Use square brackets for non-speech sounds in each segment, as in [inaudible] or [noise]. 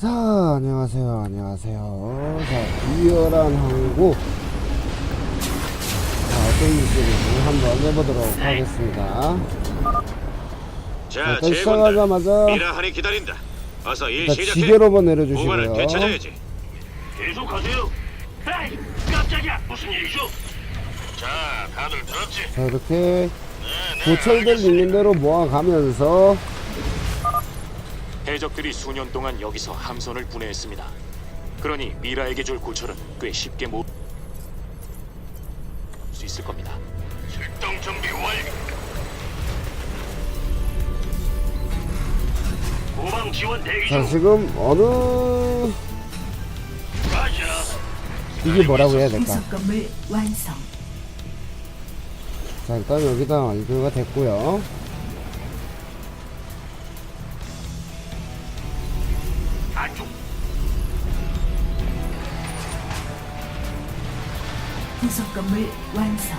자, 안녕하세요. 안녕하세요. 자, 비열한 항구. 자, 어떤 일들인지 한번 해보도록 하겠습니다. 자, 일단 제군들 시작하자마자 미라하니 기다린다. 어서 일 일단 시작해. 지게로만 후반을 내려주시고요. 되찾아야지. 계속하세요. 에이, 깜짝이야. 무슨 일이죠? 자, 다들 들었지? 자, 이렇게 네, 네. 고철들 있는 대로 모아가면서 해적들이 수년 동안 여기서 함선을 분해했습니다. 그러니 미라에게 줄 고철은 꽤 쉽게 모을 수 있을 겁니다. 출동 준비 완료. 후방 지원 대기 자, 중. 지금 어느 가자. 이게 뭐라고 해야 될까? 건물 완성. 자, 일단 여기다 완료가 됐고요. 부속 건물 완성.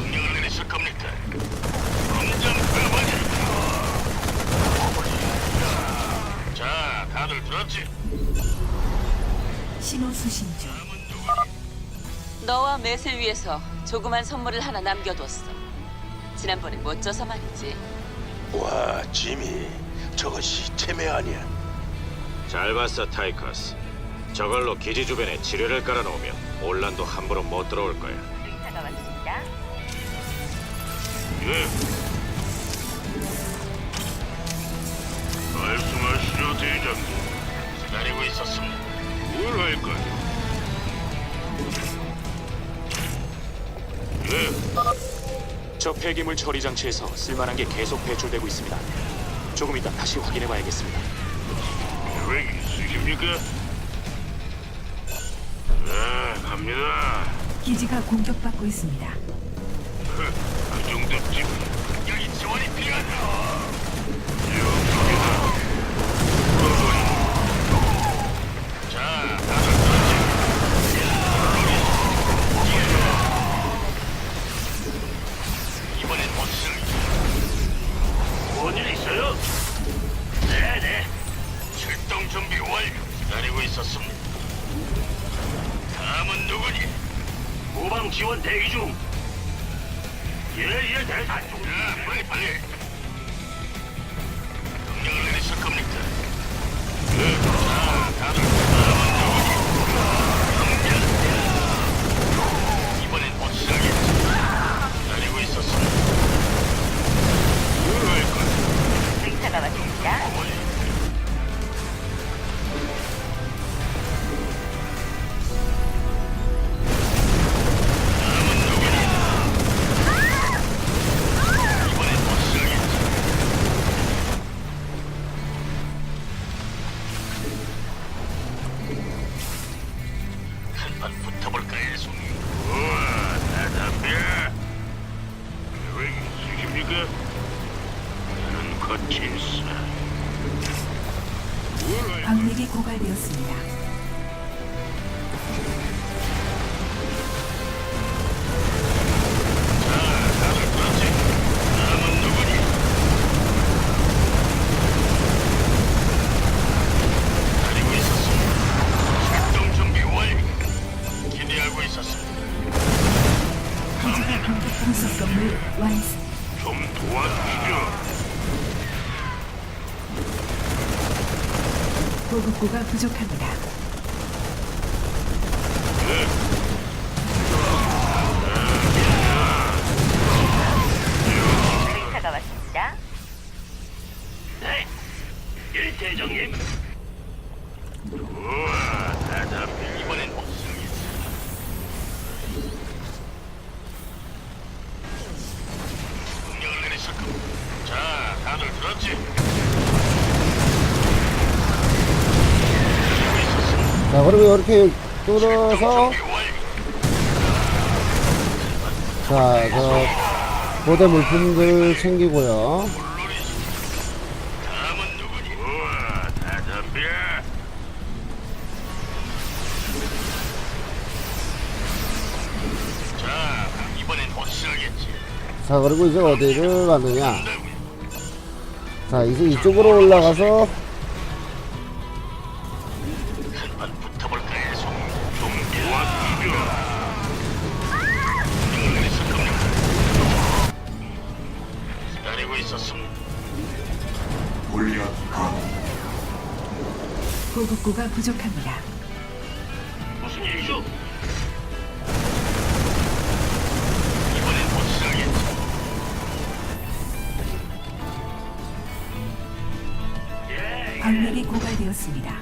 명령을 내리실 겁니까? 검정 끌어버리. 자, 다들 들었지? 신호 수신 중. 너와 맷을 위해서 조그만 선물을 하나 남겨뒀어. 지난번에 못 줘서 말이지. 와, 지미. 저것이 체매 아니야? 잘 봤어, 타이커스. 저걸로 기지 주변에 지뢰를 깔아놓으면 올란도 함부로 못 들어올 거야. 의사가 왔습니다. 예. 말씀하시죠, 대장님. 기다리고 있었습니다. 뭘 할까요? 예, 저 폐기물 처리 장치에서 쓸만한 게 계속 배출되고 있습니다. 조금 이따 다시 확인해 봐야겠습니다. 계획 있으십니까? 네, 갑니다. 기지가 공격받고 있습니다. 그, 그 정도쯤. 여기 지원이 필요하다. 자, 다들 준비 완료. 기다리고 있었습니다. 다음은 누구니? 후방 지원 대기 중. 예예 대장. 자, 빨리 빨리. 명령을 내리실 겁니까? 네. 자, 다들 다음은 누구니? 명령. 이번엔 못 쓰겠지. 기다리고 있었습니다. 뭘할 거야? 의사가 왔습니다. 부족합니다. 그리고 이렇게 뚫어서. 자, 저 고대 물품들 챙기고요. 자 그리고 이제 어디를 가느냐 자 이제 이쪽으로 올라가서 보급고가 부족합니다. 무슨 일이죠? 이번엔. 예, 광맥이 고갈되었습니다.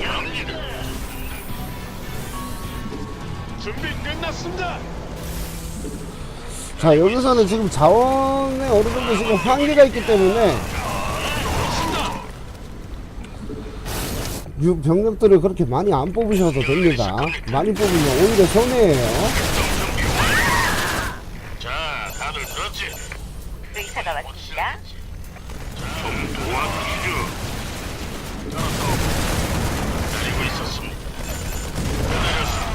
갑니다. 준비 끝났습니다. 자 여기서는 지금 자원에 어느 정도 지금 한계가 있기 때문에 유 병력들을 그렇게 많이 안 뽑으셔도 됩니다 많이 뽑으면 오히려 손해예요 자, 다들 들었지? 의사가 왔습니다. 좀 도와주시죠. 기다리고 있었습니다. 기다렸습니다.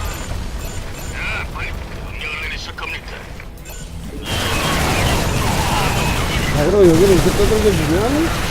자, 빨리 명령을 내리실 겁니까? 자 그리고 여기를 이렇게 떠들겨주면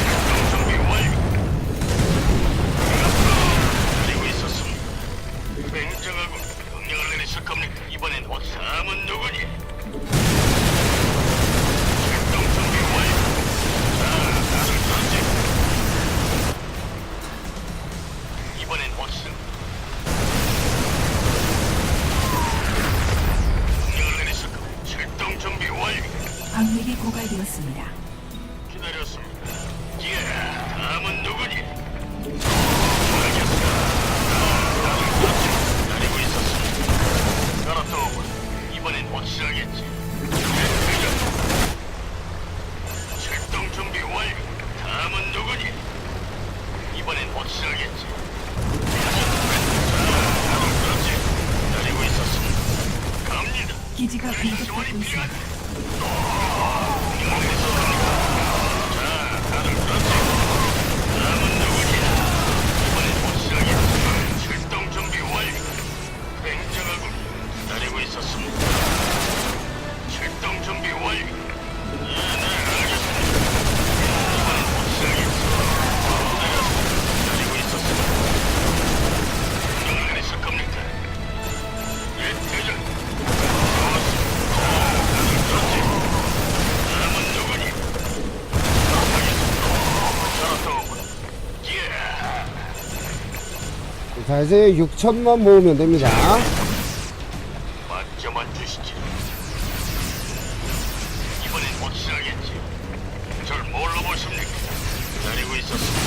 기지가 공격받고 있습니다. 자 이제 6천만 모으면 됩니다 맞점만 주시지. 이번엔 확실하겠지. 절 뭘로 보십니까? 기다리고 있었습니다.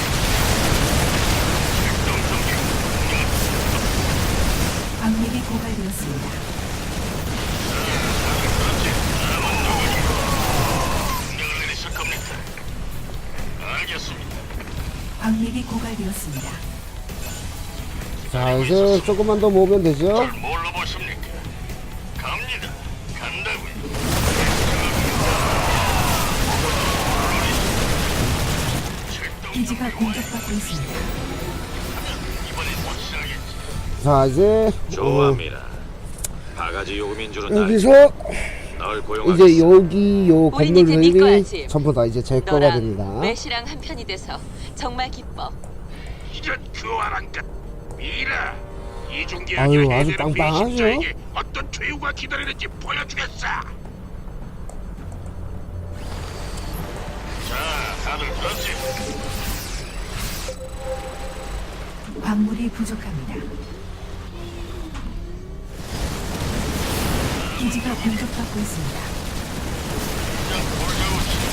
광맥이 고갈되었습니다. 겁니까? 알겠습니다. 광맥이 고갈되었습니다. 자 이제 조금만 더 모으면 되죠 절 뭘로 보십니까? 갑니다. 간다고요. 출동 기지가 준비 완료. 공격받고 있습니다. 이번엔 확실하겠지. 자 이제 어, 좋아합니다. 바가지 요금인 줄은 알지. 여기서 널. 이제 여기 요 우린 이제 네 건물들이 거야지. 전부 다 이제 제 거가 됩니다 매시랑 한 편이 돼서 정말 기뻐. 이런 교활한 것 미라 이중계 아유, 아주 빵빵하죠? 어떤 최후가 기다리는지 보여주겠어 자 다들 들었지 광물이 부족합니다. 기지가 공격받고 있습니다. 그냥 돌려오지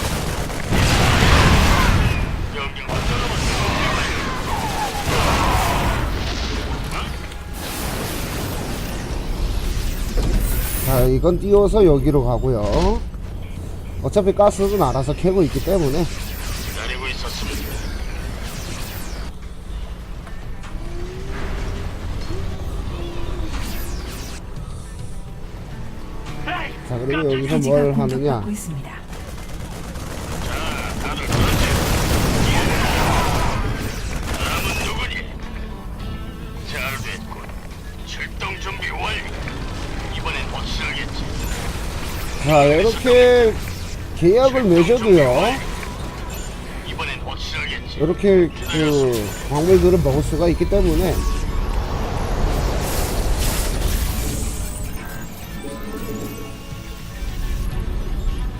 이건 띄워서 여기로 가고요. 어차피 가스는 알아서 캐고 있기 때문에. 기다리고 있었습니다. 자 그리고 여기서 기지가 뭘 하느냐 공격받고 있습니다. 자 다들 들었지 다음은 누구니? 잘 됐군. 출동 준비 완료 이번엔 확실하겠지 자, 이렇게 계약을 맺어도요. 이번엔 확실하겠지. 이렇게 그 광물들을 먹을 수가 있기 때문에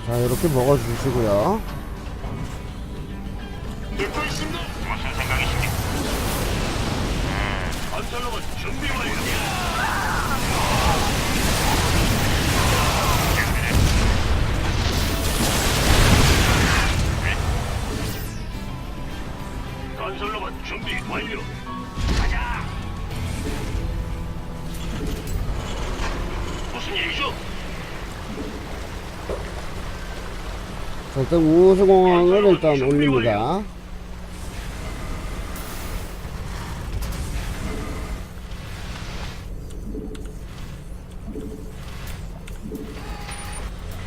자 이렇게 먹어주시고요 일단 우수공항을 일단 올립니다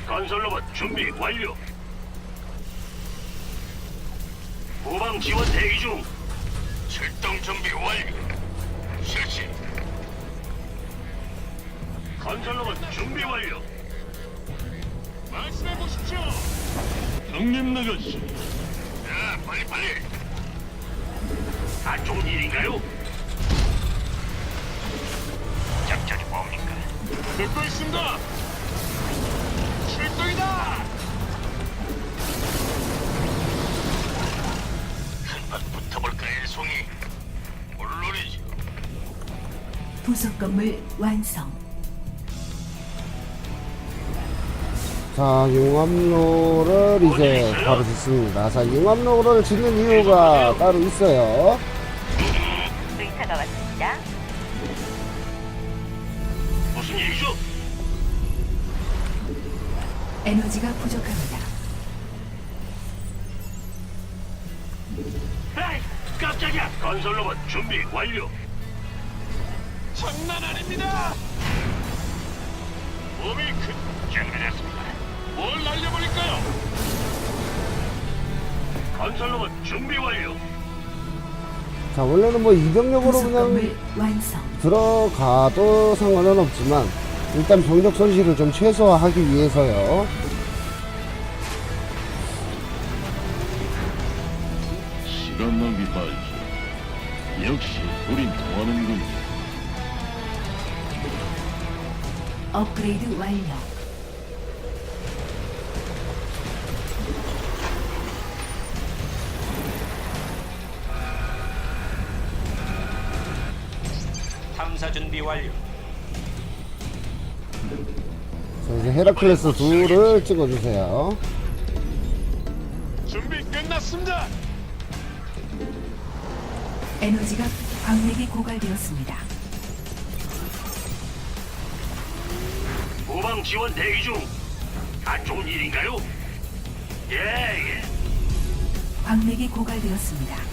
건설로봇 준비 완료. 후방 지원 대기 중. 출동 준비 완료. 실시. 건설로봇 준비 완료. 말씀해 보십시오. 형님 나가시. 자, 빨리 빨리. 안 좋은 일인가요? 작전이 뭡니까? 듣고 있습니다. 출동이다! 한판 붙어볼까, 일송이? 물론이지. 부속 건물 완성. 자 융합로를 이제 바로 짓습니다 자 융합로를 짓는 이유가 따로 있어요 의사가 왔습니다. 무슨 일이죠? 에너지가 부족합니다. 에이, 깜짝이야! 건설 로봇 준비 완료! 장난 아닙니다! 몸이 큰... 준비됐습니다. 뭘 날려버릴까요? 건설로봇 준비 완료! 자 원래는 뭐 이병력으로 그냥 완성. 들어가도 상관은 없지만 일단 병력 손실을 좀 최소화하기 위해서요 시간 낭비 말지. 역시 우린 통하는군. 업그레이드 완료. 준비 완료. 자 이제 헤라클레스 둘을 찍어주세요 준비 끝났습니다! 에너지가 광맥이 고갈되었습니다. 후방 지원 대기 중! 안 좋은 일인가요? 예, 예. 광맥이 고갈되었습니다.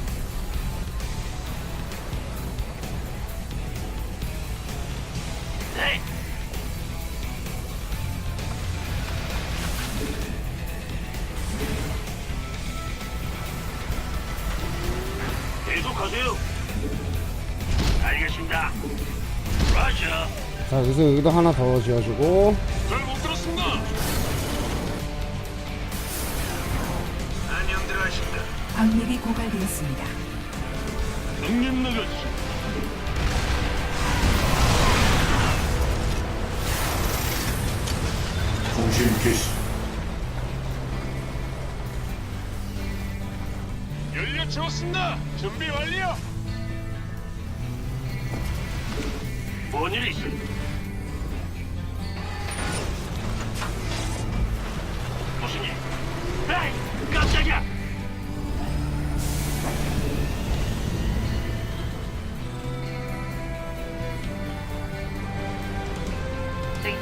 여기서 여기도 하나 더 지어주고 잘못 들었습니다. 안녕들 하십니다. 광맥이 고갈되었습니다. 형님 나가시. 통신 개시. 연료 채웠습니다. 준비 완료. 뭔일 있어? 무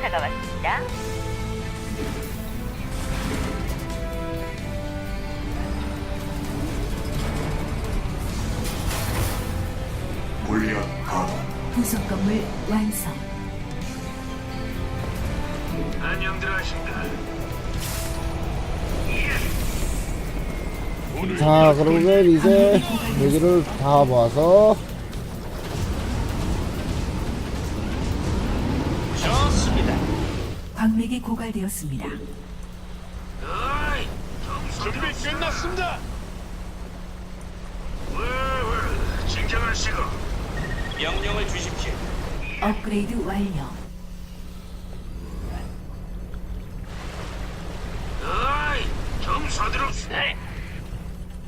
의사가 왔습니다. 부속 건물 완성. 안녕들 하십니다. 자 그러면 이제 여기를 다 모아서 광맥이 고갈되었습니다. 준비 끝났습니다. 왜왜 진정하시고 명령을 주십시오. 업그레이드 완료. 어이, 좀 서두릅시다.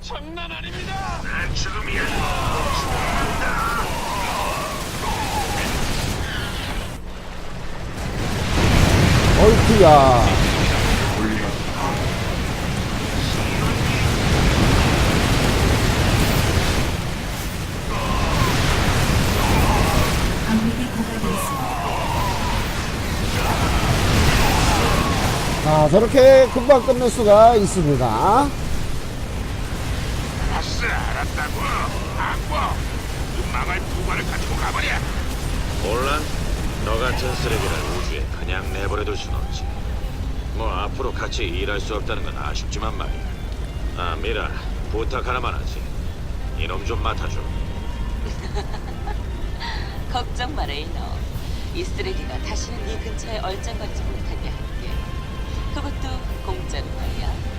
장난 아닙니다. 난 지금이야. 어이쿠 야. 광맥이 고갈되었습니다. 자, 저렇게 금방 끝낼 수가 있습니다. 아싸, 알았다고. 가지고 가버려. 너 같은 쓰레기를 우주에 그냥 내버려둘 순 없지. 뭐 앞으로 같이 일할 수 없다는 건 아쉽지만 말이야. 아, 미라, 부탁 하나만 하지. 이놈 좀 맡아줘. [laughs] 걱정 마라 이놈. 이 쓰레기가 다시는 네 근처에 얼쩡거리지 못하게 할게. 그것도 공짜로 말이야.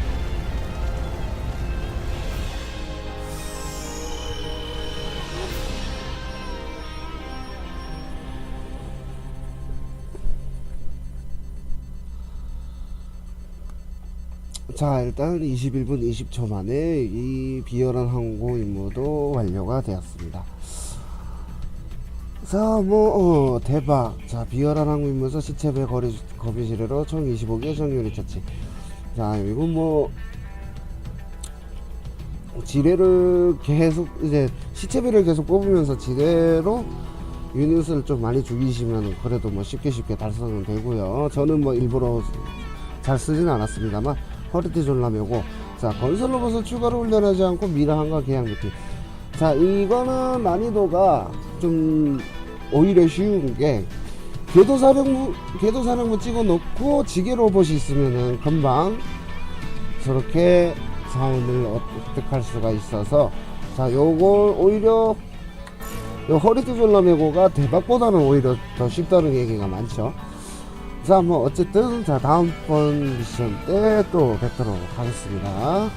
자, 일단 21분 20초 만에 이 비열한 항공 임무도 완료가 되었습니다. 자, 뭐, 어, 대박. 자, 비열한 항공 임무에서 시체배 거리, 거비 지뢰로 총 25개 정률이 쳤지. 자, 이건 뭐, 지뢰를 계속, 이제, 시체배를 계속 뽑으면서 지뢰로 유닛을 좀 많이 죽이시면 그래도 뭐 쉽게 쉽게 달성은 되고요. 저는 뭐 일부러 잘 쓰진 않았습니다만 허리띠 졸라매고 자 건설 로봇을 추가로 훈련하지 않고 미라한과 계약 맺기 자 이거는 난이도가 좀 오히려 쉬운 게 궤도사령부 궤도사령부 찍어 놓고 지게 로봇이 있으면은 금방 저렇게 자원을 획득할 수가 있어서 자 요걸 오히려 요 허리띠 졸라매고가 대박보다는 오히려 더 쉽다는 얘기가 많죠 자, 뭐, 어쨌든, 자, 다음번 미션 때 또 뵙도록 하겠습니다.